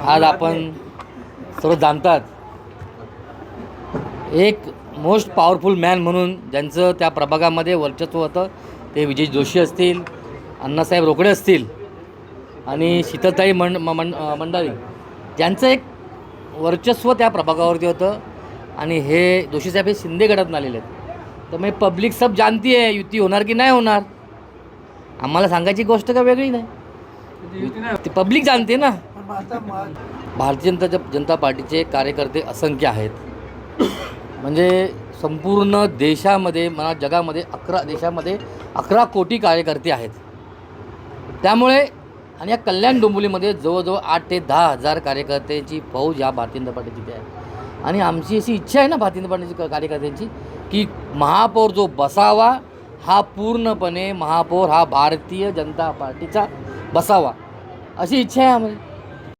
आज आपण सर्व जाणतात. एक मोस्ट पॉवरफुल मॅन म्हणून ज्यांचं त्या प्रभागामध्ये वर्चस्व होतं ते विजय जोशी असतील अण्णासाहेब रोकडे असतील आणि शीतलताई मंड म- मंड मंडारी ज्यांचं एक वर्चस्व त्या प्रभागावरती होतं आणि हे जोशीसाहेब हे शिंदे गटातून आलेले आहेत. तर मग पब्लिक सब जानती आहे युती होणार की नाही होणार? आम्हाला सांगायची गोष्ट का वेगळी नाही? ती पब्लिक जाणते ना. भारतीय जनता जनता पार्टीचे कार्यकर्ते असंख्य आहेत. म्हणजे संपूर्ण देशामध्ये म्हणा जगामध्ये अकरा देशामध्ये अकरा कोटी कार्यकर्ते आहेत. त्यामुळे आणि या कल्याण डोंबिवलीमध्ये जवळजवळ आठ ते दहा हजार कार्यकर्त्यांची फौज या भारतीय जनता पार्टीची आहे. आणि आमची अशी इच्छा आहे ना भारतीय जनता पार्टीची कार्यकर्त्यांची की महापौर जो बसावा हा पूर्णपणे महापौर हा भारतीय जनता पार्टीचा बसावा. अशी इच्छा आहे आम्हाला.